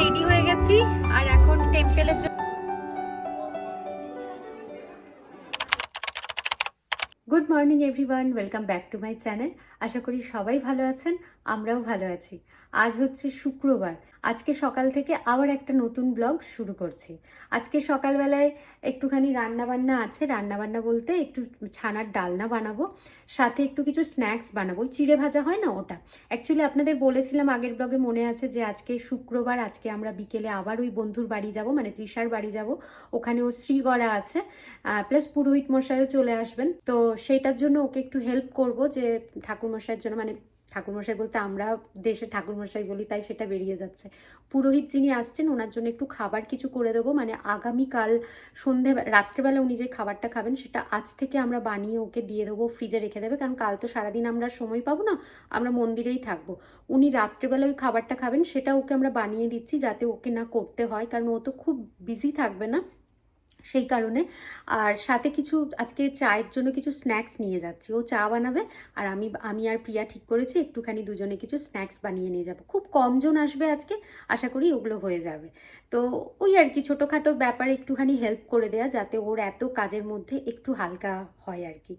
Ready হয়ে গেছি, আর এখন টেম্পেলের জন্য good morning everyone welcome back to my channel আশা করি সবাই ভালো আছেন, আমরাও ভালো আছি। আজ হচ্ছে শুক্রবার আজকে সকাল থেকে আবার একটা নতুন ব্লগ শুরু করছি। আজকে সকালবেলায় একটুখানি রান্নাবান্না আছে। রান্নাবান্না বলতে একটু ছানার ডালনা বানাবো, সাথে একটু কিছু স্ন্যাক্স বানাবো। ওই চিড়ে ভাজা হয় না ওটা? অ্যাকচুয়ালি আপনাদের বলেছিলাম আগের ব্লগে মনে আছে যে আজকে শুক্রবার, আজকে আমরা বিকেলে আবার ওই বন্ধুর বাড়ি যাব মানে তৃষার বাড়ি যাব। ওখানে ও শ্রীগড়া আছে প্লাস পুরোহিত মশাইও চলে আসবেন। তো সেইটার জন্য ওকে একটু হেল্প করব যে ঠাকুরমশাইয়ের জন্য মানে ঠাকুরমশাই বলতে আমরা দেশে ঠাকুরমশাই বলি, তাই সেটা বেরিয়ে যাচ্ছে। পুরোহিত যিনি আসছেন, ওনার জন্য একটু খাবার কিছু করে দেবো। মানে আগামীকাল সন্ধে, রাত্রেবেলা উনি যে খাবারটা খাবেন, সেটা আজ থেকে আমরা বানিয়ে ওকে দিয়ে দেবো, ফ্রিজে রেখে দেবে। কারণ কাল তো সারাদিন আমরা সময় পাবো না, আমরা মন্দিরেই থাকব। উনি রাত্রেবেলা ওই খাবারটা খাবেন, সেটা ওকে আমরা বানিয়ে দিচ্ছি, যাতে ওকে না করতে হয়। কারণ ও তো খুব বিজি থাকবে না। সেই কারণে। আর সাথে কিছু, আজকে চায়ের জন্য কিছু স্ন্যাক্স নিয়ে যাচ্ছি। ও চা বানাবে আর আমি আমি আর প্রিয়া ঠিক করেছি, একটুখানি দুজনে কিছু স্ন্যাক্স বানিয়ে নিয়ে যাব। খুব কমজন আসবে আজকে, আশা করি ওগুলো হয়ে যাবে। তো ওই আর কি, ছোটোখাটো ব্যাপারে একটুখানি হেল্প করে দেয়া যাতে ওর এত কাজের মধ্যে একটু হালকা হয় আর কি।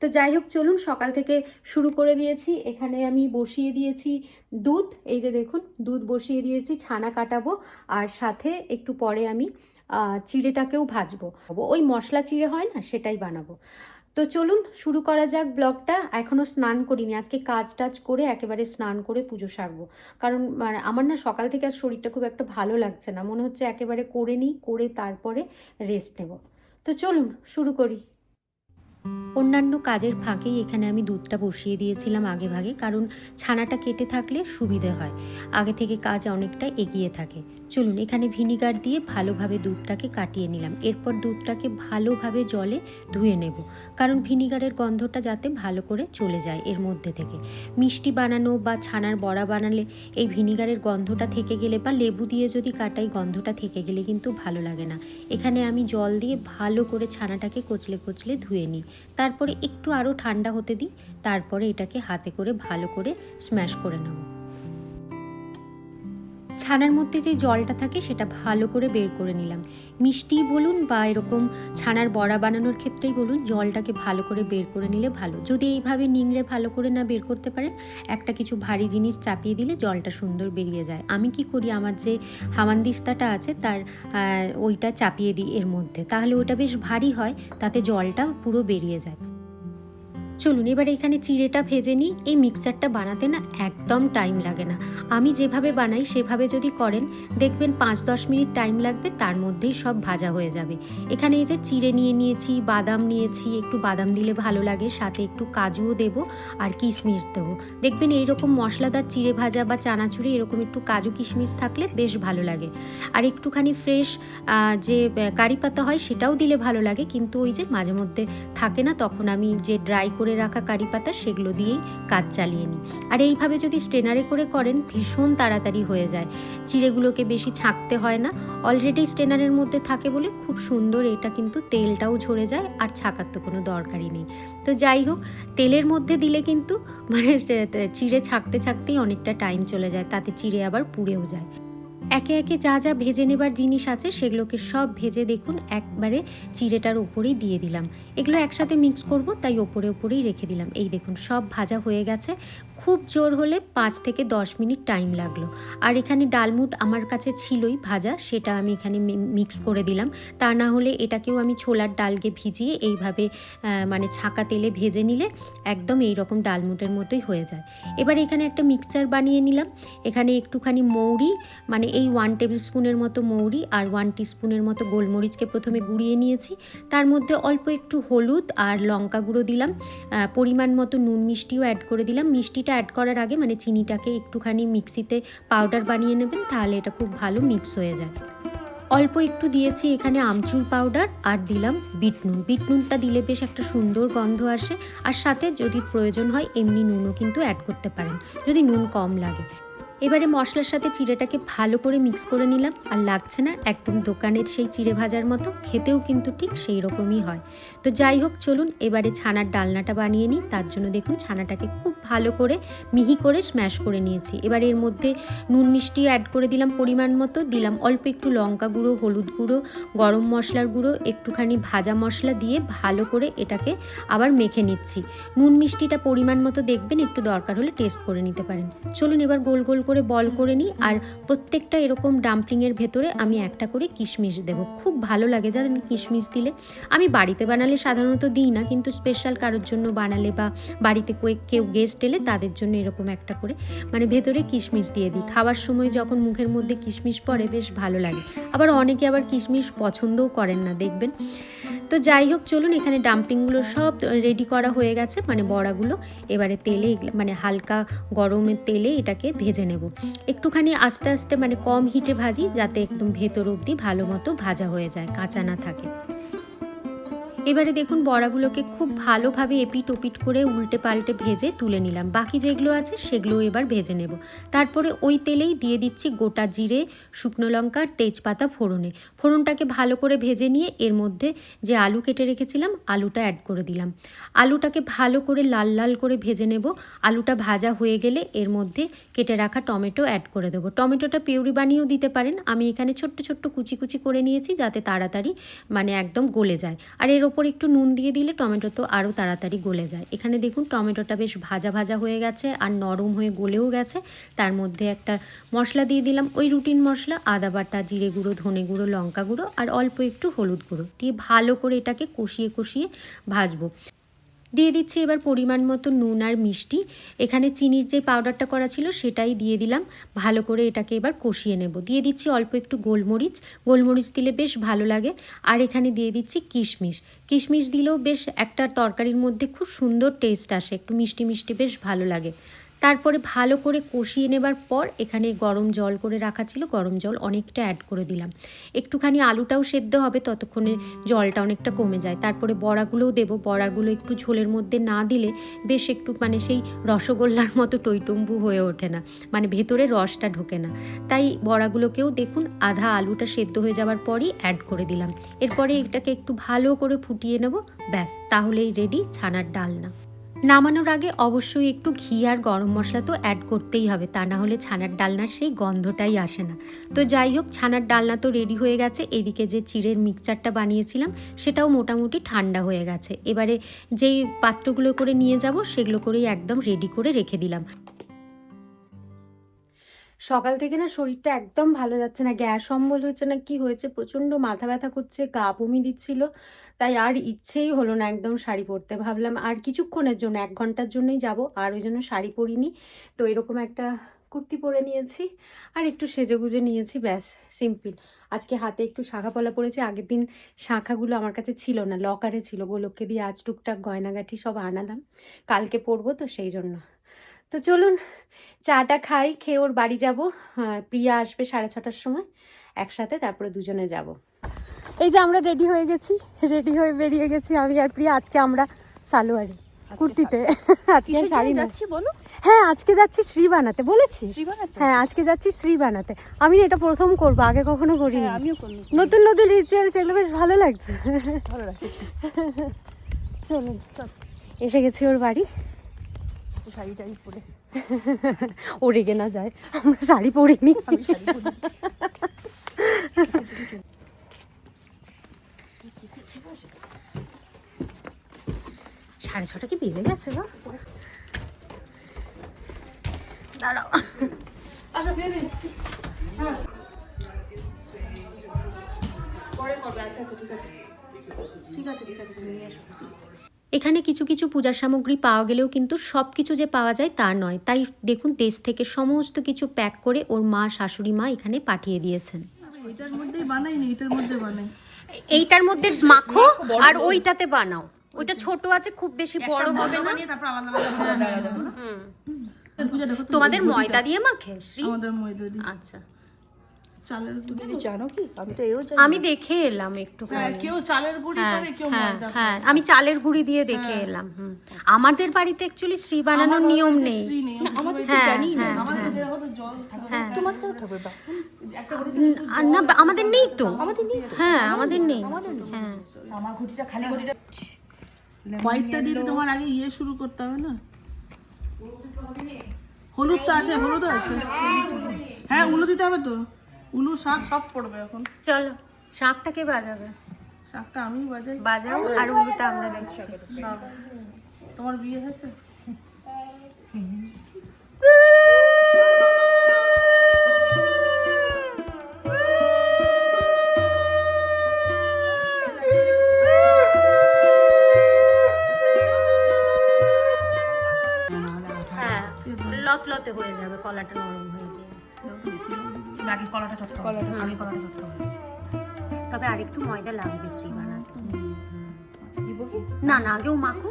তো যাই হোক, চলুন সকাল থেকে শুরু করে দিয়েছি। এখানে আমি বসিয়ে দিয়েছি দুধ। এই যে দেখুন, দুধ বসিয়ে দিয়েছি, ছানা কাটাবো। আর সাথে একটু পরে আমি চিড়েটাকেও ভাজবো। ওই মশলা চিড়ে হয় না, সেটাই বানাবো। তো চলুন শুরু করা যাক ব্লগটা। এখনও স্নান করিনি। আজকে কাজ টাজ করে একেবারে স্নান করে পুজো সারবো। কারণ মানে আমার না সকাল থেকে আর শরীরটা খুব একটা ভালো লাগছে না। মনে হচ্ছে একেবারে করে নিই, করে তারপরে রেস্ট নেব। তো চলুন শুরু করি। অন্যান্য কাজের ফাঁকেই এখানে আমি দুধটা বসিয়ে দিয়েছিলাম আগে ভাগে, কারণ ছানাটা কেটে থাকলে সুবিধে হয়। আগে থেকে কাজ অনেকটা এগিয়ে থাকে। চলুন, এখানে ভিনিগার দিয়ে ভালোভাবে দুধটাকে কাটিয়ে নিলাম। এরপর দুধটাকে ভালোভাবে জলে ধুয়ে নেব, কারণ ভিনিগারের গন্ধটা যাতে ভালো করে চলে যায় এর মধ্যে থেকে। মিষ্টি বানানো বা ছানার বড়া বানালে এই ভিনিগারের গন্ধটা থেকে গেলে বা লেবু দিয়ে যদি কাটাই, গন্ধটা থেকে গেলে কিন্তু ভালো লাগে না। এখানে আমি জল দিয়ে ভালো করে ছানাটাকে কচলে কচলে ধুয়ে নিই। তারপরে একটু আরও ঠান্ডা হতে দিই, তারপরে এটাকে হাতে করে ভালো করে স্ম্যাশ করে নেব। ছানার মধ্যে যে জলটা থাকে সেটা ভালো করে বের করে নিলাম। মিষ্টি বলুন বা এরকম ছানার বড়া বানানোর ক্ষেত্রেই বলুন, জলটাকে ভালো করে বের করে নিলে ভালো। যদি এইভাবে নিংড়ে ভালো করে না বের করতে পারেন, একটা কিছু ভারী জিনিস চাপিয়ে দিলে জলটা সুন্দর বেরিয়ে যায়। আমি কি করি? আমার যে হামানদিস্তাটা আছে তার ওইটা চাপিয়ে দিই এর মধ্যে। তাহলে ওটা বেশ ভারী হয়, তাতে জলটা পুরো বেরিয়ে যায়। চলুন, এবার এখানে চিড়েটা ভেজে নিই। এই মিক্সচারটা বানাতে না একদম টাইম লাগে না। আমি যেভাবে বানাই, সেভাবে যদি করেন, দেখবেন পাঁচ দশ মিনিট টাইম লাগবে, তার মধ্যেই সব ভাজা হয়ে যাবে। এখানে এই যে চিড়ে নিয়ে নিয়েছি, বাদাম নিয়েছি, একটু বাদাম দিলে ভালো লাগে, সাথে একটু কাজুও দেব আর কিশমিশ দেবো। দেখবেন এইরকম মশলাদার চিড়ে ভাজা বা চানাচুরি এরকম একটু কাজু কিশমিশ থাকলে বেশ ভালো লাগে। আর একটুখানি ফ্রেশ যে কারি পাতা হয়, সেটাও দিলে ভালো লাগে। কিন্তু ওই যে মাঝে মধ্যে থাকে না, তখন আমি যে ড্রাই করে রাখা কারি পাতা সেগুলো দিয়েই কাজ চালিয়ে নিই। আর এইভাবে যদি স্টেনারে করে করেন, ভীষণ তাড়াতাড়ি হয়ে যায়। চিড়েগুলোকে বেশি ছাঁকতে হয় না। অলরেডি স্টেনারের মধ্যে থাকে বলে খুব সুন্দর এটা কিন্তু তেলটাও ঝরে যায় আর ছাকার তো কোনো দরকারই নেই। তো যাই হোক, তেলের মধ্যে দিলে কিন্তু মানে চিড়ে ছাঁকতে ছাঁকতেই অনেকটা টাইম চলে যায়, তাতে চিড়ে আবার পুড়েও যায়। একে একে যা যা ভেজে নেবার জিনিস আছে সেগুলোকে সব ভেজে দেখুন, একবারে চিড়েটার ওপরেই দিয়ে দিলাম। এগুলো একসাথে মিক্স করব, তাই ওপরে ওপরেই রেখে দিলাম। এই দেখুন, সব ভাজা হয়ে গেছে। খুব জোর হলে পাঁচ থেকে দশ মিনিট টাইম লাগল। আর এখানে ডালমুট আমার কাছে ছিলই ভাজা, সেটা আমি এখানে মিক্স করে দিলাম। তা না হলে এটাকেও আমি ছোলার ডালকে ভিজিয়ে এইভাবে মানে ছাকা তেলে ভেজে নিলে একদম এই রকম ডালমুটের মতোই হয়ে যায়। এবার এখানে একটা মিক্সচার বানিয়ে নিলাম। এখানে একটুখানি মৌরি মানে এই ওয়ান টেবিল স্পুনের মতো মৌরি আর ওয়ান টিস্পুনের মতো গোলমরিচকে প্রথমে গুঁড়িয়ে নিয়েছি। তার মধ্যে অল্প একটু হলুদ আর লঙ্কা গুঁড়ো দিলাম। পরিমাণ মতো নুন মিষ্টিও অ্যাড করে দিলাম। মিষ্টিটা অ্যাড করার আগে মানে চিনিটাকে একটুখানি মিক্সিতে পাউডার বানিয়ে নেবেন, তাহলে এটা খুব ভালো মিক্স হয়ে যায়। অল্প একটু দিয়েছি এখানে আমচুর পাউডার আর দিলাম বিট নুন। বিট নুনটা দিলে বেশ একটা সুন্দর গন্ধ আসে। আর সাথে যদি প্রয়োজন হয়, এমনি নুনও কিন্তু অ্যাড করতে পারেন, যদি নুন কম লাগে। এবারে মশলার সাথে চিড়েটাকে ভালো করে মিক্স করে নিলাম। আর লাগছে না একদম দোকানের সেই চিড়ে ভাজার মতো, খেতেও কিন্তু ঠিক সেই রকমই হয়। তো যাই হোক, চলুন এবারে ছানার ডালনাটা বানিয়ে নিই। তার জন্য দেখুন ছানাটাকে খুব ভালো করে মিহি করে স্ম্যাশ করে নিয়েছি। এবার এর মধ্যে নুন মিষ্টি অ্যাড করে দিলাম পরিমাণ মতো। দিলাম অল্প একটু লঙ্কা গুঁড়ো, হলুদ গুঁড়ো, গরম মশলার গুঁড়ো, একটুখানি ভাজা মশলা দিয়ে ভালো করে এটাকে আবার মেখে নিচ্ছি। নুন মিষ্টিটা পরিমাণ মতো দেখবেন, একটু দরকার হলে টেস্ট করে নিতে পারেন। চলুন এবার গোল গোল করে বল করে নিই আর প্রত্যেকটা এরকম ডাম্পলিংয়ের ভেতরে আমি একটা করে কিশমিশ দেবো। খুব ভালো লাগে জানেন কিশমিশ দিলে। আমি বাড়িতে বানালে সাধারণত দিই না, কিন্তু স্পেশাল কারোর জন্য বানালে বা বাড়িতে কেউ গেস্ট এলে তাদের জন্য এরকম একটা করে মানে ভেতরে কিশমিশ দিয়ে দিই। খাওয়ার সময় যখন মুখের মধ্যে কিশমিশ পড়ে, বেশ ভালো লাগে। আবার অনেকে আবার কিশমিশ পছন্দও করেন না, দেখবেন। তো যাই হোক, চলুন এখানে ডাম্পলিংগুলো সব রেডি করা হয়ে গেছে মানে বড়াগুলো। এবারে তেলে মানে হালকা গরমের তেলে এটাকে ভেজে নেব। একটুখানি আস্তে আস্তে মানে কম হিটে ভাজি, যাতে একদম ভেতর অবধি ভালো মতো ভাজা হয়ে যায়, কাঁচা না থাকে। এবারে দেখুন বড়াগুলোকে খুব ভালোভাবে এপিট ওপিট করে উল্টে পাল্টে ভেজে তুলে নিলাম। বাকি যেগুলো আছে সেগুলো এবার ভেজে নেব। তারপরে ওই তেলেই দিয়ে দিচ্ছি গোটা জিরে, শুকনো লঙ্কা আর তেজপাতা ফোড়নে। ফোড়নটাকে ভালো করে ভেজে নিয়ে এর মধ্যে যে আলু কেটে রেখেছিলাম, আলুটা অ্যাড করে দিলাম। আলুটাকে ভালো করে লাল লাল করে ভেজে নেব। আলুটা ভাজা হয়ে গেলে এর মধ্যে কেটে রাখা টমেটো অ্যাড করে দেবো। টমেটোটা পিউরি বানিয়েও দিতে পারেন। আমি এখানে ছোট্ট ছোট্ট কুচি কুচি করে নিয়েছি যাতে তাড়াতাড়ি মানে একদম গলে যায়। আর এর ওপর একটু নুন দিয়ে দিলে টমেটো তো আরও তাড়াতাড়ি গলে যায়। এখানে দেখুন টমেটোটা বেশ ভাজা ভাজা হয়ে গেছে আর নরম হয়ে গলেও গেছে। তার মধ্যে একটা মশলা দিয়ে দিলাম, ওই রুটিন মশলা, আদা বাটা, জিরে গুঁড়ো, ধনে গুঁড়ো, লঙ্কা গুঁড়ো আর অল্প একটু হলুদ গুঁড়ো। দিয়ে ভালো করে এটাকে কষিয়ে কষিয়ে ভাজবো। দিয়ে দিচ্ছি এবার পরিমাণ মতো নুন আর মিষ্টি। এখানে চিনির যে পাউডারটা করা ছিল সেটাই দিয়ে দিলাম। ভালো করে এটাকে এবার কষিয়ে নেব। দিয়ে দিচ্ছি অল্প একটু গোলমরিচ। গোলমরিচ দিলে বেশ ভালো লাগে। আর এখানে দিয়ে দিচ্ছি কিশমিশ। কিশমিশ দিলেও বেশ একটা তরকারির মধ্যে খুব সুন্দর টেস্ট আসে। একটু মিষ্টি মিষ্টি বেশ ভালো লাগে। তারপরে ভালো করে কষিয়ে নেবার পর এখানে গরম জল করে রাখা ছিল, গরম জল অনেকটা অ্যাড করে দিলাম। একটুখানি আলুটাও সেদ্ধ হবে, ততক্ষণে জলটা অনেকটা কমে যায়। তারপরে বড়াগুলোও দেবো, বড়াগুলো একটু ঝোলের মধ্যে না দিলে বেশ একটু মানে সেই রসগোল্লার মতো টইটম্বু হয়ে ওঠে না মানে ভেতরে রসটা ঢোকে না। তাই বড়াগুলোকেও দেখুন, আধা আলুটা সেদ্ধ হয়ে যাওয়ার পরই অ্যাড করে দিলাম। এরপরে এটাকে একটু ভালো করে ফুটিয়ে নেব, ব্যাস, তাহলেই রেডি ছানার ডালনা। নামানোর আগে অবশ্যই একটু ঘি আর গরম মশলা তো অ্যাড করতেই হবে। তা না হলে ছানার ডালনার সেই গন্ধটাই আসে না। তো যাই হোক, ছানার ডালনা তো রেডি হয়ে গেছে। এদিকে যে চিড়ের মিক্সচারটা বানিয়েছিলাম, সেটাও মোটামুটি ঠান্ডা হয়ে গেছে। এবারে যেই পাত্রগুলো করে নিয়ে যাব, সেগুলো করেই একদম রেডি করে রেখে দিলাম। সকাল থেকে না শরীরটা একদম ভালো যাচ্ছে না, গ্যাস অম্বল হয়েছে না, কি হয়েছে? প্রচণ্ড মাথা ব্যথা করছে, গা বমি দিচ্ছিল, তাই আর ইচ্ছেই হলো না একদম শাড়ি পরতে। ভাবলাম আর কিছুক্ষণের জন্য, এক ঘণ্টার জন্যই যাব, আর ওই জন্য শাড়ি পরিনি। তো এরকম একটা কুর্তি পরে নিয়েছি, আর একটু সেজেগুজে নিয়েছি, ব্যাস, সিম্পল। আজকে হাতে একটু শাখা পলা পরেছি, আগের দিন শাখাগুলো আমার কাছে ছিল না, লকারে ছিল, গোলককে দিয়ে আজ টুকটাক গয়নাগাঠি সব আনালাম, কালকে পরবো তো সেই জন্য। তো চলুন চাটা খাই খেয়ে ওর বাড়ি যাব। প্রিয়া আসবে সাড়ে ছটার সময় একসাথে তারপরে দুজনে যাব। এই যে আমরা রেডি হয়ে গেছি রেডি হয়ে বেরিয়ে গেছি আমি আর প্রিয়া আজকে আমরা সালোয়ারে কুর্তিতে। আজকে শাড়ি যাচ্ছি বলো? হ্যাঁ আজকে যাচ্ছি শ্রী বানাতে বলেছি? শ্রী বানাতে? হ্যাঁ আজকে যাচ্ছি শ্রী বানাতে। আমি এটা প্রথম করব আগে কখনো করিনি। হ্যাঁ, আমিও নতুন নতুন রিচুয়ালস এগুলো বেশ ভালো লাগছে। ভালো লাগছে। চলুন চল। এসে গেছি ওর বাড়ি। শাড়ি টাড়ি পরে। ও রেগে না যায়। আমরা শাড়ি পরিনি। আমি শাড়ি পরি। সাড়ে ছটা কি বেজে গেছে গো? দাঁড়াও। আচ্ছা পেয়ে দিচ্ছি পরে করবে। আচ্ছা আচ্ছা ঠিক আছে। ঠিক আছে ঠিক আছে তুমি নিয়ে এসো। এখানে কিছু কিছু পূজার সামগ্রী পাওয়া গেলেও কিন্তু সব কিছু যে পাওয়া যায় তা নয়। তাই দেখুন দেশ থেকে সমস্ত কিছু প্যাক করে ওর মা শাশুড়ি মা এখানে পাঠিয়ে দিয়েছেন। এটার মধ্যেই বানাই এটার মধ্যে বানাই। এইটার মধ্যে মাখো আর ওইটাতে বানাও। ওইটা ছোট আছে খুব বেশি বড় হবে না। তারপর আলাদা আলাদা তোমাদের ময়দা দিয়ে মাখে শ্রী? আমাদের ময়দা দিয়ে। আচ্ছা। চালের গুঁড়ি জানো কি? আমি তো এও জানি। আমি দেখে এলাম একটু হ্যাঁ কেউ চালের গুঁড়ি হ্যাঁ করে কেউ হ্যাঁ ময়দা হ্যাঁ আমি চালের গুঁড়ি দিয়ে দেখে এলাম হুম। আমাদের বাড়িতে অ্যাকচুয়ালি শ্রী বানানোর নিয়ম নেই। আমাদের তো জানি না। আমাদের জল তোমার কেন থাকবে না আমাদের নেই তো। আমাদের নেই হ্যাঁ আমাদের নেই। হ্যাঁ। আমার ঘুটিটা খালি ঘুটিটা হোয়াইটটা দিয়ে তো তোমার আগে ইয়ে শুরু করতে হবে না? হলুদ তো আছে হলুদ আছে হ্যাঁ উলু দিতে হবে তো? উলু শাক সব পড়বে এখন। চলো শাঁখটা কে বাজাবে? শাকটা আমি বাজাই। বাজাও আর উলুটা আমরা দেখছি। তোমার বিয়ে হয়েছে? হ্যাঁ লতলতে হয়ে যাবে কলাটা নরম হয়ে গিয়ে। আগে কলাটা চটকা কলাটা আগে কলাটা চটকা তবে আরেকটু ময়দা লাগবে শ্রী বানাতে। দিব কি? না না আগেও মাখো।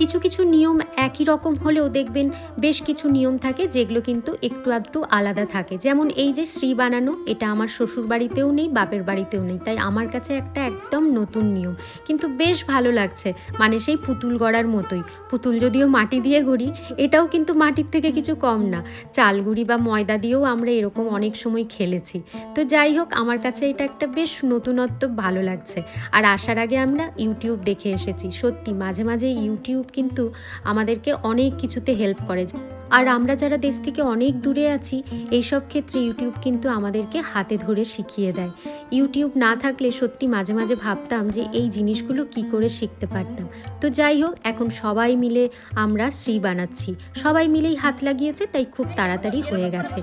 কিছু কিছু নিয়ম একই রকম হলেও দেখবেন বেশ কিছু নিয়ম থাকে যেগুলো কিন্তু একটু আধটু আলাদা থাকে। যেমন এই যে শ্রী বানানো, এটা আমার শ্বশুর বাড়িতেও নেই, বাপের বাড়িতেও নেই। তাই আমার কাছে একটা একদম নতুন নিয়ম। কিন্তু বেশ ভালো লাগছে মানে সেই পুতুল গড়ার মতোই। পুতুল যদিও মাটি দিয়ে গড়ি, এটাও কিন্তু মাটির থেকে কিছু কম না। চালগুড়ি বা ময়দা দিয়েও আমরা এরকম অনেক সময় খেলেছি। তো যাই হোক, আমার কাছে এটা একটা বেশ নতুনত্ব ভালো লাগছে। আর আসার আগে আমরা ইউটিউব দেখে এসেছি। সত্যি, মাঝে মাঝে ইউটিউব কিন্তু আমাদেরকে অনেক কিছুতে হেল্প করে। আর আমরা যারা দেশ থেকে অনেক দূরে আছি এইসব ক্ষেত্রে ইউটিউব কিন্তু আমাদেরকে হাতে ধরে শিখিয়ে দেয়। ইউটিউব না থাকলে সত্যি মাঝে মাঝে ভাবতাম যে এই জিনিসগুলো কি করে শিখতে পারতাম। তো যাই হোক এখন সবাই মিলে আমরা শ্রী বানাচ্ছি। সবাই মিলেই হাত লাগিয়েছে তাই খুব তাড়াতাড়ি হয়ে গেছে।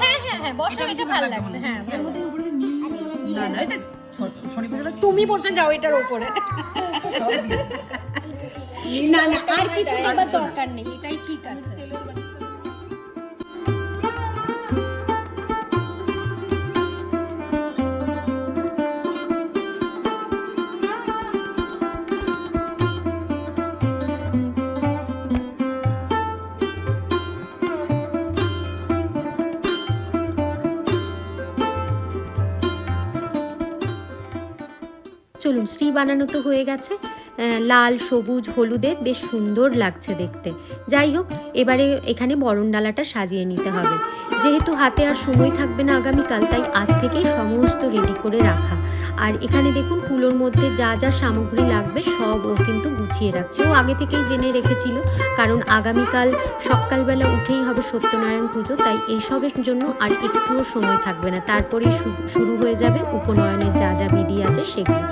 হ্যাঁ হ্যাঁ হ্যাঁ হ্যাঁ তুমি বলছেন যাও এটার উপরে। না না আর কিছু দেবার দরকার নেই এটাই ঠিক আছে। বানানো তো হয়ে গেছে। লাল, সবুজ, হলুদে বেশ সুন্দর লাগছে দেখতে। যাই হোক, এবারে এখানে বরণ ডালাটা সাজিয়ে নিতে হবে। যেহেতু হাতে আর সময় থাকবে না আগামীকাল, তাই আজ থেকেই সমস্ত রেডি করে রাখা। আর এখানে দেখুন, কুলোর মধ্যে যা যা সামগ্রী লাগবে, সব ও কিন্তু গুছিয়ে রাখছে। ও আগে থেকেই জেনে রেখেছিল, কারণ আগামীকাল সকালবেলা উঠেই হবে সত্যনারায়ণ পুজো, তাই এইসবের জন্য আর একটুও সময় থাকবে না। তারপরেই শুরু হয়ে যাবে উপনয়নের যা যা বিধি আছে সেগুলো।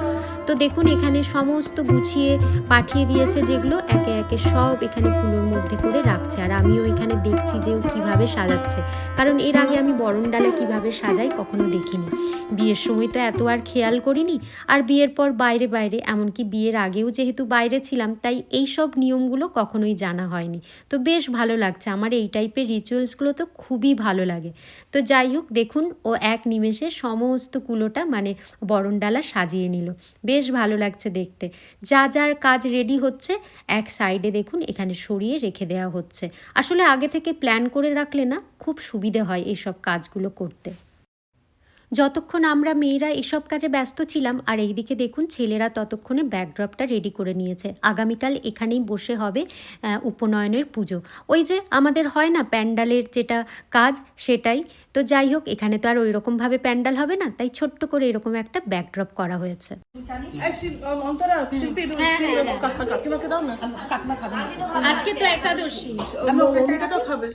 তো দেখুন, এখানে সমস্ত গুছিয়ে পাঠিয়ে দিয়েছে যেগুলো একে একে সব এখানে ফুলের মধ্যে করে রাখছে। আর আমিও এখানে দেখছি যে ও কীভাবে সাজাচ্ছে। কারণ এর আগে আমি বরণডালা কীভাবে সাজাই কখনো দেখিনি। বিয়ের সময় তো এত আর খেয়াল করিনি। আর বিয়ের পর বাইরে বাইরে, এমনকি বিয়ের আগেও যেহেতু বাইরে ছিলাম, তাই এই সব নিয়মগুলো কখনোই জানা হয়নি। তো বেশ ভালো লাগছে। আমার এই টাইপের রিচুয়ালসগুলো তো খুবই ভালো লাগে। তো যাই হোক, দেখুন, ও এক নিমেষে সমস্ত কুলোটা মানে বরণডালা সাজিয়ে নিল। বেশ ভালো লাগছে দেখতে। যা যার কাজ রেডি হচ্ছে, এক সাইডে দেখুন, এখানে সরিয়ে রেখে দেওয়া হচ্ছে। আসলে আগে থেকে প্ল্যান করে রাখলে না, খুব সুবিধে হয় এইসব কাজগুলো করতে। যতক্ষণ আমরা মেয়েরা এসব কাজে ব্যস্ত ছিলাম আর এইদিকে দেখুন ছেলেরা ততক্ষণে ব্যাকড্রপটা রেডি করে নিয়েছে। আগামীকাল এখানেই বসে হবে উপনয়নের পুজো। ওই যে আমাদের হয় না প্যান্ডালের যেটা কাজ সেটাই। তো যাই হোক এখানে তো আর ওই রকমভাবে প্যান্ডাল হবে না তাই ছোট্ট করে এরকম একটা ব্যাকড্রপ করা হয়েছে। কাকিমাকে দাও না। আজকে তো একাদশী। তো খাবে।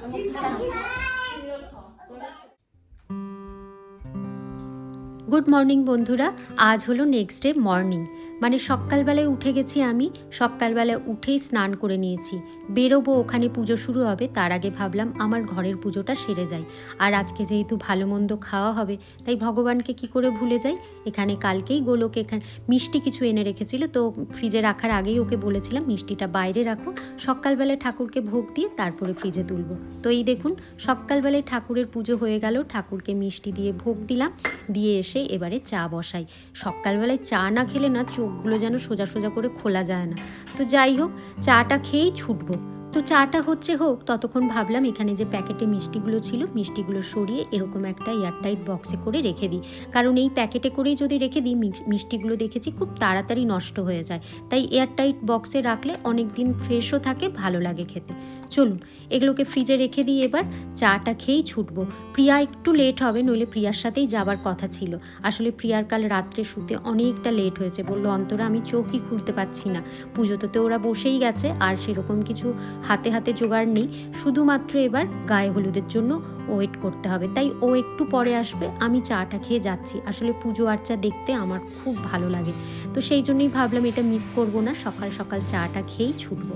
গুড মর্নিং বন্ধুরা আজ হলো নেক্সট ডে মর্নিং মানে সকালবেলায় উঠে গেছি আমি, সকালবেলায় উঠেই স্নান করে নিয়েছি। বেরোবো, ওখানে পুজো শুরু হবে, তার আগে ভাবলাম আমার ঘরের পুজোটা সেরে যায় আর আজকে যেহেতু ভালো মন্দ খাওয়া হবে, তাই ভগবানকে কি করে ভুলে যাই? এখানে কালকেই গোলকে এখানে, মিষ্টি কিছু এনে রেখেছিল, তো ফ্রিজে রাখার আগেই ওকে বলেছিলাম, মিষ্টিটা বাইরে রাখো। সকালবেলায় ঠাকুরকে ভোগ দিয়ে তারপরে ফ্রিজে তুলবো। তো এই দেখুন, সকালবেলায় ঠাকুরের পুজো হয়ে গেল, ঠাকুরকে মিষ্টি দিয়ে ভোগ দিলাম, দিয়ে এসে এবারে চা বসাই। সকালবেলায় চা না খেলে না চোখগুলো যেন সোজা সোজা করে খোলা যায় না। তো যাই হোক চাটা খেয়েই ছুটবো। তো চাটা হচ্ছে হোক, ততক্ষণ ভাবলাম এখানে যে প্যাকেটে মিষ্টিগুলো ছিল, মিষ্টিগুলো সরিয়ে এরকম একটা এয়ারটাইট বক্সে করে রেখে দিই। কারণ এই প্যাকেটে করেই যদি রেখে দিই মিষ্টিগুলো দেখেছি খুব তাড়াতাড়ি নষ্ট হয়ে যায়। তাই এয়ারটাইট বক্সে রাখলে অনেক দিন ফ্রেশও থাকে, ভালো লাগে খেতে। চলুন, এগুলোকে ফ্রিজে রেখে দিই এবার। চাটা খেয়েই ছুটবো। প্রিয়া একটু লেট হবে, নইলে প্রিয়ার সাথেই যাবার কথা ছিল। আসলে প্রিয়ার কাল রাত্রে শুতে অনেকটা লেট হয়েছে। বলল, অন্তরা, আমি চোখই খুলতে পারছি না। পুজোতে তো ওরা বসেই গেছে, আর সেরকম কিছু হাতে হাতে জোগাড় নেই। শুধুমাত্র এবার গায়ে হলুদের জন্য ওয়েট করতে হবে। তাই ও একটু পরে আসবে, আমি চাটা খেয়ে যাচ্ছি। আসলে পুজো আর্চা দেখতে আমার খুব ভালো লাগে। তো সেই জন্যই ভাবলাম এটা মিস করব না, সকাল সকাল চাটা খেয়েই ছুটবো।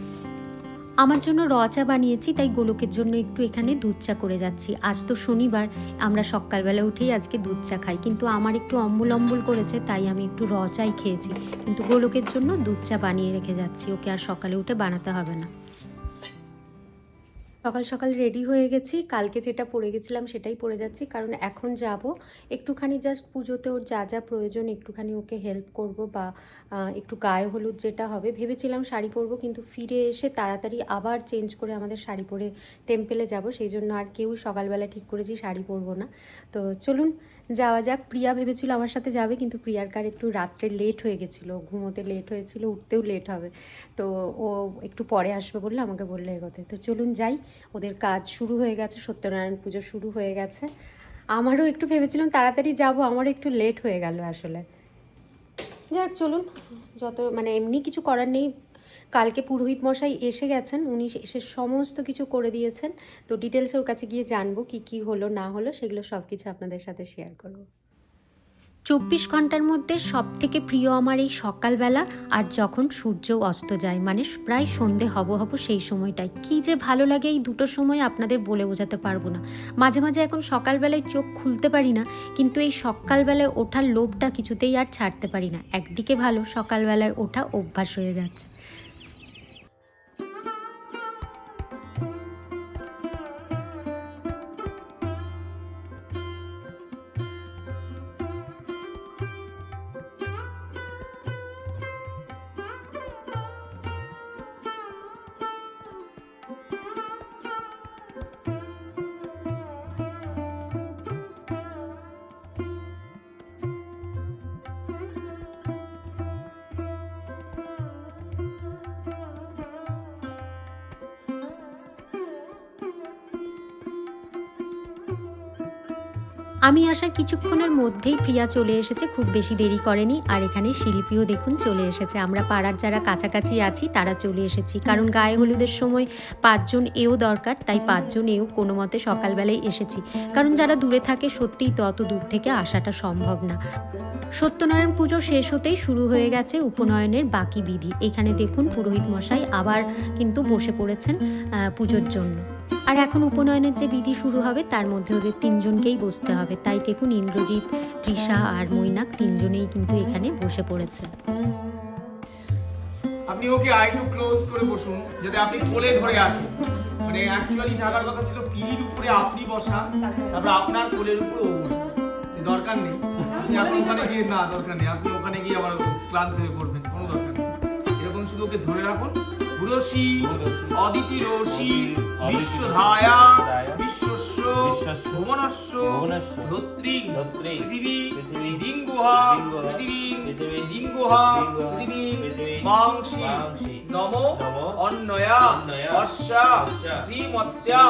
আমার জন্য র চা বানিয়েছি, তাই গোলকের জন্য একটু এখানে দুধ চা করে যাচ্ছি। আজ তো শনিবার, আমরা সকালবেলা উঠেই আজকে দুধ চা খাই। কিন্তু আমার একটু অম্বল অম্বল করেছে, তাই আমি একটু র চাই খেয়েছি। কিন্তু গোলকের জন্য দুধ চা বানিয়ে রেখে যাচ্ছি, ওকে আর সকালে উঠে বানাতে হবে না। সকাল সকাল রেডি হয়ে গেছি। কালকে যেটা পরে গেছিলাম সেটাই পরে যাচ্ছি। কারণ এখন যাব। একটুখানি জাস্ট পুজোতে ওর যা যা প্রয়োজন, একটুখানি ওকে হেল্প করব বা একটু গায়ে হলুদ যেটা হবে। ভেবেছিলাম শাড়ি পরবো কিন্তু ফিরে এসে তাড়াতাড়ি আবার চেঞ্জ করে আমাদের শাড়ি পরে টেম্পেলে যাব। সেই জন্য আর কেউ সকালবেলা ঠিক করেছি শাড়ি পরবো না। তো চলুন যাওয়া যাক। প্রিয়া ভেবেছিল আমার সাথে যাবে, কিন্তু প্রিয়ার কার একটু রাত্রে লেট হয়ে গেছিল, ঘুমোতে লেট হয়েছিল, উঠতেও লেট হবে। তো ও একটু পরে আসবে বললে, আমাকে বলল এগোতে। তো চলুন যাই, ওদের কাজ শুরু হয়ে গেছে, সত্যনারায়ণ পুজো শুরু হয়ে গেছে। আমারও একটু ভেবেছিলাম তাড়াতাড়ি যাব, আমারও একটু লেট হয়ে গেল আসলে। যাক, চলুন। যত মানে এমনি কিছু করার নেই কালকে পুরোহিত মশাই এসে গেছেন, উনি এসে সমস্ত কিছু করে দিয়েছেন। তো ডিটেলস ওর কাছে গিয়ে জানব কি কি হলো, না হলো, সেগুলো সব কিছু আপনাদের সাথে শেয়ার করব। চব্বিশ ঘণ্টার মধ্যে সব থেকে প্রিয় আমার এই সকালবেলা, আর যখন সূর্য অস্ত যায় মানে প্রায় সন্ধে হব হব সেই সময়টায়, কি যে ভালো লাগে এই দুটো সময় আপনাদের বলে বোঝাতে পারব না। মাঝে মাঝে এখন সকালবেলায় চোখ খুলতে পারি না, কিন্তু এই সকালবেলায় ওঠার লোভটা কিছুতেই আর ছাড়তে পারি না। একদিকে ভালো, সকালবেলায় ওঠা অভ্যাস হয়ে যাচ্ছে। আমি আসার কিছুক্ষণের মধ্যেই প্রিয়া চলে এসেছে, খুব বেশি দেরি করেনি। আর এখানে শিল্পীও দেখুন চলে এসেছে। আমরা পাড়ার যারা কাছাকাছি আছি, তারা চলে এসেছি। কারণ গায়ে হলুদের সময় পাঁচজন এও দরকার, তাই পাঁচজন এও কোনো মতে সকালবেলায় এসেছি। কারণ যারা দূরে থাকে, সত্যিই তো অত দূর থেকে আসাটা সম্ভব না। সত্যনারায়ণ পুজো শেষ হতেই শুরু হয়ে গেছে উপনয়নের বাকি বিধি। এখানে দেখুন পুরোহিত মশাই আবার কিন্তু বসে পড়েছেন পুজোর জন্য। আর এখন উপনয়নের যে বিধি শুরু হবে, তার মধ্যে ওদের তিনজনকেই বসতে হবে। তাই দেখুন ইন্দ্রজিৎ, তৃষা আর মৈনাক তিনজনেই কিন্তু এখানে বসে পড়েছে। আপনি ওকে আইটু ক্লোজ করে বসুন, যাতে আপনি কোলে ধরে আসেন মানে অ্যাকচুয়ালি থাকার কথা ছিল পিড়ির উপরে আপনি বসা, তারপর আপনার কোলের উপরে ও। দরকার নেই। আপনি আপনি ওখানে গিয়ে, না, দরকার নেই। আপনি ওখানে গিয়ে আবার ক্লান্ত হয়ে পড়বেন, কোনো দরকার নেই। এরকম শুধু ওকে ধরে রাখুন পুরসী অদিতি রশি বিশ্বধায়া বিশ্বস্য ভুবনস্য ধত্রী পৃথিবী দিঙ্গুহা পৃথিবী দিঙ্গুহা পৃথিবী মাংসি নম অন্নয়া অর্ষা, শ্রীমত্যা।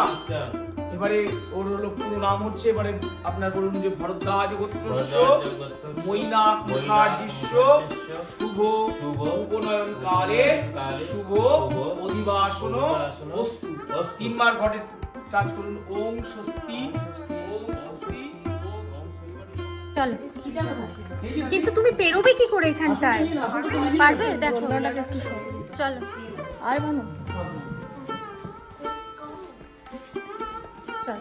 এবারে ওর হলো পুরো নাম হচ্ছে এবারে আপনার বলুন যে ভরদ্বাজ গোত্রস্য মৈনাক মুখার্জিস্য শুভ শুভ উপনয়ন কালে কালে শুভ অধিবাসন বস্তু। তিনবার ঘটে কাজ করুন ওং স্বস্তি ওং স্বস্তি চলো। কিন্তু তুমি পেরোবে কি করে এখানটায়? পারবে? দেখো চলো। আয় ভানু চল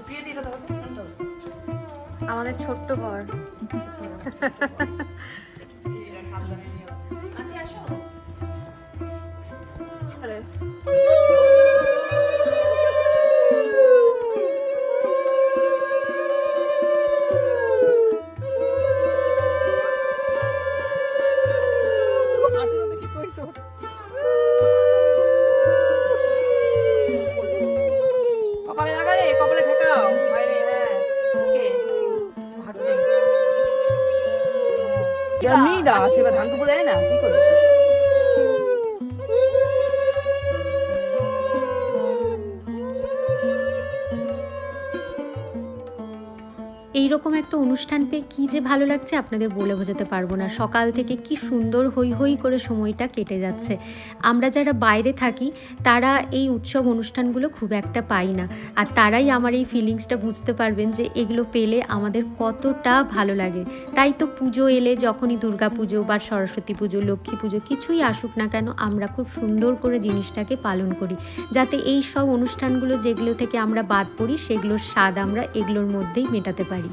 আমাদের ছোট্ট বর। এইরকম একটা অনুষ্ঠান পেয়ে কী যে ভালো লাগছে আপনাদের বলে বোঝাতে পারব না। সকাল থেকে কি সুন্দর হই হই করে সময়টা কেটে যাচ্ছে। আমরা যারা বাইরে থাকি, তারা এই উৎসব অনুষ্ঠানগুলো খুব একটা পাই না। আর তারাই আমার এই ফিলিংসটা বুঝতে পারবেন যে এগুলো পেলে আমাদের কতটা ভালো লাগে। তাই তো পুজো এলে যখনই দুর্গা পুজো বা সরস্বতী পুজো, লক্ষ্মী পুজো কিছুই আসুক না কেন, আমরা খুব সুন্দর করে জিনিসটাকে পালন করি। যাতে এই সব অনুষ্ঠানগুলো যেগুলো থেকে আমরা বাদ পড়ি, সেগুলোর স্বাদ আমরা এগুলোর মধ্যেই মেটাতে পারি।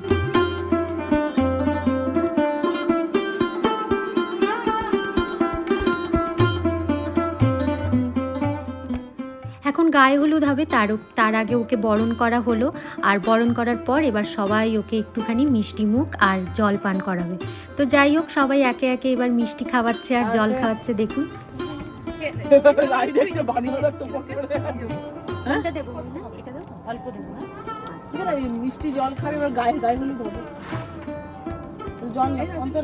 এখন গায়ে হলুদ হবে তার তার আগে ওকে বরণ করা হলো। আর বরণ করার পর এবার সবাই ওকে একটুখানি মিষ্টি মুখ আর জল পান করাবে। তো যাই হোক সবাই একে একে এবার মিষ্টি খাওয়াচ্ছে আর জল খাওয়াচ্ছে দেখুন। অল্প দেবো না কি না মিষ্টি জল খাবে এবার গায়ে গায়ে হলে দেবো জল অন্তর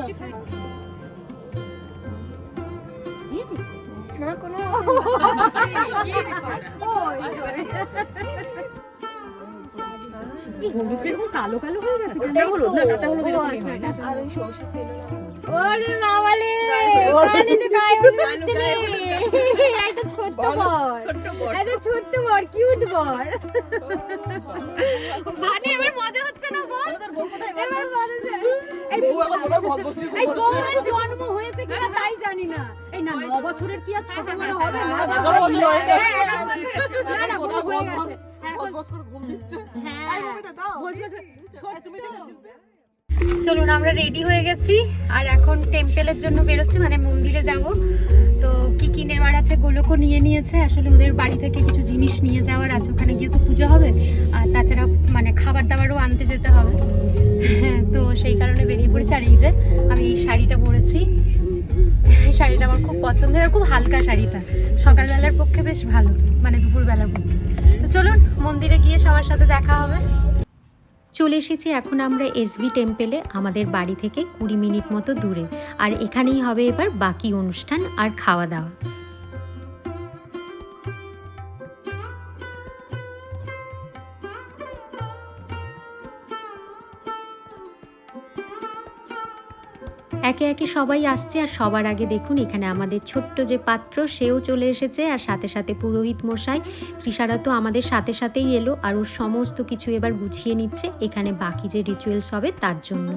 কালো কালো হয়ে গেছে কাঁচা হলুদ না কাঁচা হলুদ ও এরকমই আচ্ছা, হয়। আচ্ছা। ওরে বাবালে তাহলে তো গায়ে দিলে একটা ছোট্ট বর একটা ছোট্ট বর কিউট বর মানে এবার মজা হচ্ছে না বল এবার মজা এই বউ করছে? জন্ম হয়েছে কিনা তাই জানি না এই না ন বছরের কি আর ছোট বড় হবে না বছর হয়ে। না না বউ হয়ে গেছে এখন বস করে ঘুম দিচ্ছে হ্যাঁ বসবে তো। চলুন, আমরা রেডি হয়ে গেছি। আর এখন টেম্পেলের জন্য বেরোচ্ছি মানে মন্দিরে যাব। তো কি কি নেওয়ার আছে, গোলকও নিয়ে নিয়েছে। আসলে ওদের বাড়ি থেকে কিছু জিনিস নিয়ে যাওয়ার আছে, ওখানে গিয়ে তো পুজো হবে। আর তাছাড়া মানে খাবার দাবারও আনতে যেতে হবে। হ্যাঁ তো সেই কারণে বেরিয়ে পড়েছি। আর এই যে আমি এই শাড়িটা পরেছি। এই শাড়িটা আমার খুব পছন্দের আর খুব হালকা শাড়িটা। সকালবেলার পক্ষে বেশ ভালো মানে দুপুরবেলার পক্ষে। তো চলুন, মন্দিরে গিয়ে সবার সাথে দেখা হবে। চলে এসেছি এখন আমরা এসবি টেম্পেলে আমাদের বাড়ি থেকে কুড়ি মিনিট মতো দূরে। আর এখানেই হবে এবার বাকি অনুষ্ঠান আর খাওয়া দাওয়া। একে একে সবাই আসছে আর সবার আগে দেখুন এখানে আমাদের ছোট্ট যে পাত্র, সেও চলে এসেছে আর সাথে সাথে পুরোহিত মশাই। তৃষারা তো আমাদের সাথে সাথেই এলো আর ওর সমস্ত কিছু এবার গুছিয়ে নিচ্ছে। এখানে বাকি যে রিচুয়ালস হবে তার জন্য।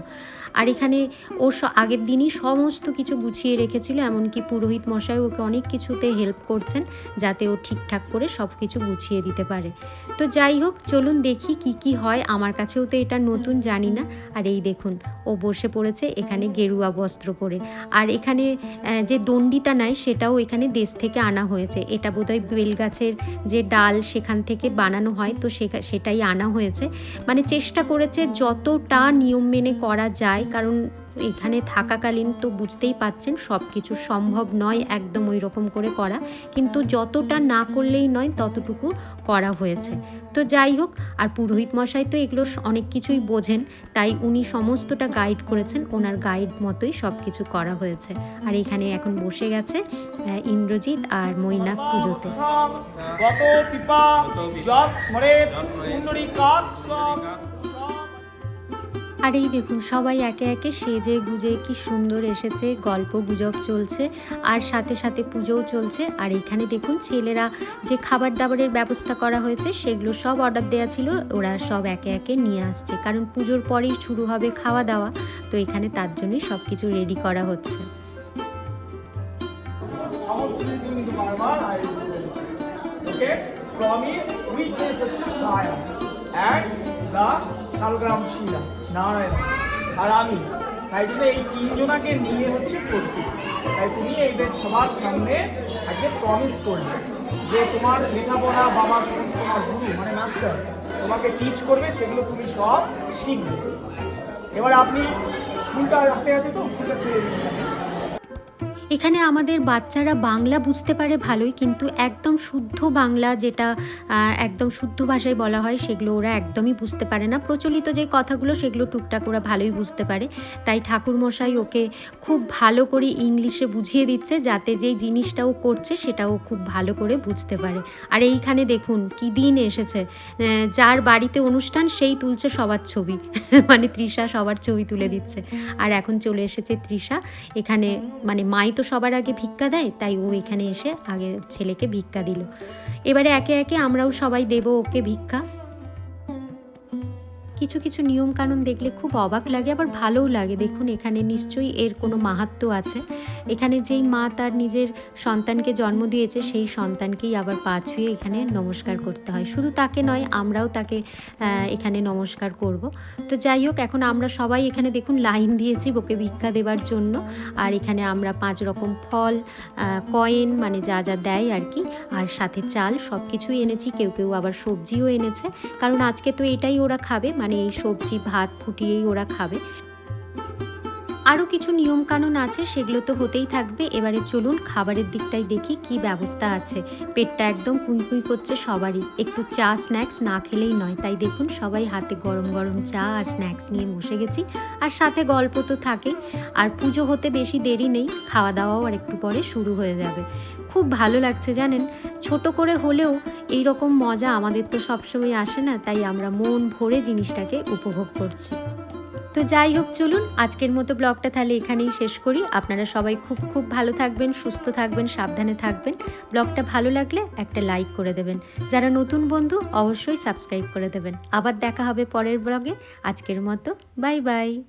আর এখানে ও আগের দিনই সমস্ত কিছু গুছিয়ে রেখেছিল, এমনকি পুরোহিত মশাই ওকে অনেক কিছুতে হেল্প করছেন যাতে ও ঠিকঠাক করে সব কিছু গুছিয়ে দিতে পারে। তো যাই হোক, চলুন দেখি কি কি হয়। আমার কাছেও তো এটা নতুন, জানি না। আর এই দেখুন, ও বসে পড়েছে এখানে গেরুয়া বস্ত্র পরে। আর এখানে যে দণ্ডিটা নেয় সেটাও এখানে দেশ থেকে আনা হয়েছে। এটা বোধহয় বেলগাছের যে ডাল সেখান থেকে বানানো হয়, তো সেটাই আনা হয়েছে। মানে চেষ্টা করেছে যতটা নিয়ম মেনে করা যায় কারণ এখানে থাকাকালীন তো বুঝতেই পাচ্ছেন সব কিছু সম্ভব নয় একদম ওই রকম করে করা। কিন্তু যতটা না করলেই নয় ততটুকু করা হয়েছে। তো যাই হোক, আর পুরোহিত মশাই তো এগুলো অনেক কিছুই বোঝেন, তাই উনি সমস্তটা গাইড করেছেন, ওনার গাইড মতোই সব কিছু করা হয়েছে। আর এখানে এখন বসে গেছে ইন্দ্রজিৎ আর মৈনাক পুজোতে। পিপা আর এই দেখুন, সবাই একে একে সেজে গুজে কি সুন্দর এসেছে, গল্প গুজব চলছে, আর সাথে সাথে পুজোও চলছে। আর এখানে দেখুন, ছেলেরা যে খাবার দাবারের ব্যবস্থা করা হয়েছে, সেগুলো সব অর্ডার দেওয়া ছিল, ওরা সব একে একে নিয়ে আসছে। কারণ পুজোর পরেই শুরু হবে খাওয়া দাওয়া তো এখানে তার জন্যই সব কিছু রেডি করা হচ্ছে। ওকে প্রমিস উইকনেস হচ্ছে আর আমি। তাই জন্য এই তিনজনাকে নিয়ে হচ্ছে করতে তাই তুমি এইদের সবার সামনে আজকে প্রমিস করবে যে তোমার লেখাপড়া, বাবা সমস্ত তোমার গুরু মানে মাস্টার তোমাকে টিচ করবে, সেগুলো তুমি সব শিখবে। এবার আপনি ফুলটা হাতে আছে তো? ফুলটা ছেড়ে দিন। এখানে আমাদের বাচ্চারা বাংলা বুঝতে পারে ভালোই, কিন্তু একদম শুদ্ধ বাংলা যেটা একদম শুদ্ধ ভাষায় বলা হয়, সেগুলো ওরা একদমই বুঝতে পারে না। প্রচলিত যে কথাগুলো, সেগুলো টুকটাক ওরা ভালোই বুঝতে পারে। তাই ঠাকুরমশাই ওকে খুব ভালো করে ইংলিশে বুঝিয়ে দিচ্ছে, যাতে যেই জিনিসটা ও করছে সেটাও খুব ভালো করে বুঝতে পারে। আর এইখানে দেখুন, কি দিন এসেছে। যার বাড়িতে অনুষ্ঠান, সেই তুলছে সবার ছবি। মানে তৃষা সবার ছবি তুলে দিচ্ছে। আর এখন চলে এসেছে তৃষা। এখানে মানে মাই তো সবার আগে ভিক্ষা দেয়, তাই ও এখানে এসে আগে ছেলেকে ভিক্ষা দিল। এবারে একে একে আমরাও সবাই দেব ওকে ভিক্ষা। কিছু কিছু নিয়ম কানুন দেখলে খুব অবাক লাগে, আবার ভালোও লাগে। দেখুন, এখানে নিশ্চয়ই এর কোনো মাহাত্ম্য আছে। এখানে যেই মা তার নিজের সন্তানকে জন্ম দিয়েছে, সেই সন্তানকেই আবার পা ছুঁয়ে এখানে নমস্কার করতে হয়। শুধু তাকে নয়, আমরাও তাকে এখানে নমস্কার করব। তো যাই হোক, এখন আমরা সবাই এখানে দেখুন লাইন দিয়েছি ওকে ভিক্ষা দেওয়ার জন্য। আর এখানে আমরা পাঁচ রকম ফল কয়েন মানে যা যা দেয় আর কি। আর সাথে চাল সব কিছুই এনেছি। কেউ কেউ আবার সবজিও এনেছে। কারণ আজকে তো এটাই ওরা খাবে মানে এই সবজি ভাত ফুটিয়েই ওরা খাবে। আরও কিছু নিয়মকানুন আছে, সেগুলো তো হতেই থাকবে। এবারে চলুন খাবারের দিকটাই দেখি কি ব্যবস্থা আছে। পেটটা একদম কুই কুই করছে সবারই। একটু চা, স্ন্যাক্স না খেলেই নয়। তাই দেখুন সবাই হাতে গরম গরম চা আর স্ন্যাক্স নিয়ে বসে গেছি। আর সাথে গল্প তো থাকেই। আর পুজো হতে বেশি দেরি নেই। খাওয়া দাওয়াও আর একটু পরে শুরু হয়ে যাবে। খুব ভালো লাগছে জানেন? ছোট করে হলেও এই রকম মজা আমাদের তো সবসময় আসে না। তাই আমরা মন ভরে জিনিসটাকে উপভোগ করছি। তো যাই হোক, চলুন আজকের মতো ব্লগটা তাহলে এখানেই শেষ করি। আপনারা সবাই খুব খুব ভালো থাকবেন, সুস্থ থাকবেন, সাবধানে থাকবেন। ব্লগটা ভালো লাগলে একটা লাইক করে দেবেন। যারা নতুন বন্ধু, অবশ্যই সাবস্ক্রাইব করে দেবেন। আবার দেখা হবে পরের ব্লগে। আজকের মতো, বাই বাই।